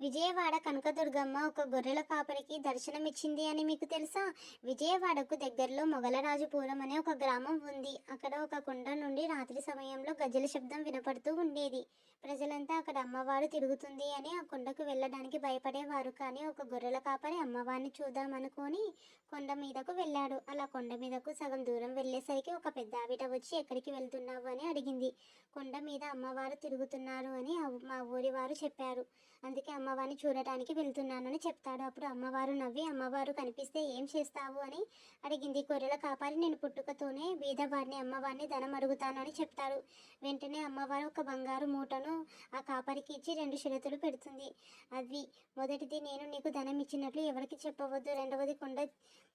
విజయవాడ కనకదుర్గమ్మ ఒక గొర్రెల కాపరికి దర్శనమిచ్చింది అని మీకు తెలుసా? విజయవాడకు దగ్గరలో మొగలరాజుపురం అనే ఒక గ్రామం ఉంది. అక్కడ ఒక కొండ నుండి రాత్రి సమయంలో గజల శబ్దం వినపడుతూ ఉండేది. ప్రజలంతా అక్కడ అమ్మవారు తిరుగుతుంది అని ఆ కొండకు వెళ్ళడానికి భయపడేవారు. కానీ ఒక గొర్రెల కాపరి అమ్మవారిని చూద్దామనుకొని కొండ మీదకు వెళ్ళాడు. అలా కొండ మీదకు సగం దూరం వెళ్ళేసరికి ఒక పెద్ద ఆవిడ వచ్చి ఎక్కడికి వెళ్తున్నావు? అని అడిగింది. కొండ మీద అమ్మవారు తిరుగుతున్నారు అని మా ఊరి వారు చెప్పారు. అందుకే అమ్మవారిని చూడటానికి వెళ్తున్నానని చెప్తాడు. అప్పుడు అమ్మవారు నవ్వి అమ్మవారు కనిపిస్తే ఏం చేస్తావు? అని అడిగింది. గొర్రెల కాపాలి నేను పుట్టుకతోనే బీదవారిని అమ్మవారిని ధనం అడుగుతాను అని చెప్తాడు. వెంటనే అమ్మవారు ఒక బంగారు మూటను ఆ కాపరికి ఇచ్చి రెండు షరతులు పెడుతుంది. అవి మొదటిది నేను నీకు ధనం ఇచ్చినట్లు ఎవరికి చెప్పవద్దు. రెండవది కొండ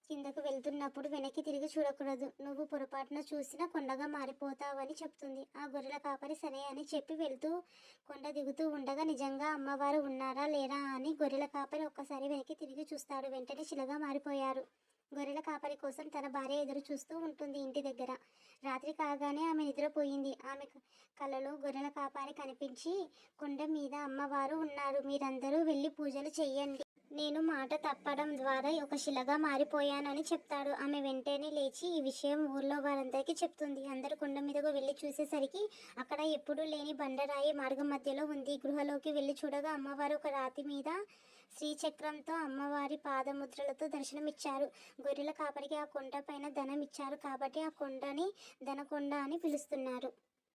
కిందకు వెళ్తున్నప్పుడు వెనక్కి తిరిగి చూడకూడదు. నువ్వు పొరపాటున చూసినా కొండగా మారిపోతావని చెప్తుంది. ఆ గొర్రెల కాపరి సరే అని చెప్పి వెళ్తూ కొండ దిగుతూ ఉండగా నిజంగా అమ్మవారు ఉన్నారా లేరా అని గొర్రెల కాపరి ఒక్కసారి వెనక్కి తిరిగి చూస్తాడు. వెంటనే శిలగా మారిపోయారు. గొర్రెల కాపరి కోసం తన భార్య ఎదురు చూస్తూ ఉంటుంది ఇంటి దగ్గర. రాత్రి కాగానే ఆమె నిద్రపోయింది. ఆమె కలలో గొర్రెల కాపరి కనిపించి కొండ మీద అమ్మవారు ఉన్నారు. మీరందరూ వెళ్ళి పూజలు చేయండి నేను మాట తప్పడం ద్వారా ఒక శిలగా మారిపోయానని చెప్తాడు. ఆమె వెంటనే లేచి ఈ విషయం ఊర్లో వారందరికీ చెప్తుంది. అందరూ కొండ మీదకు వెళ్ళి చూసేసరికి అక్కడ ఎప్పుడూ లేని బండరాయి మార్గం మధ్యలో ఉంది. గృహలోకి వెళ్ళి చూడగా అమ్మవారు ఒక రాతి మీద శ్రీచక్రంతో అమ్మవారి పాదముద్రలతో దర్శనమిచ్చారు. గొర్రెల కాపరికి ఆ కొండ పైన ధనం ఇచ్చారు కాబట్టి ఆ కొండని ధనకొండ అని పిలుస్తున్నారు.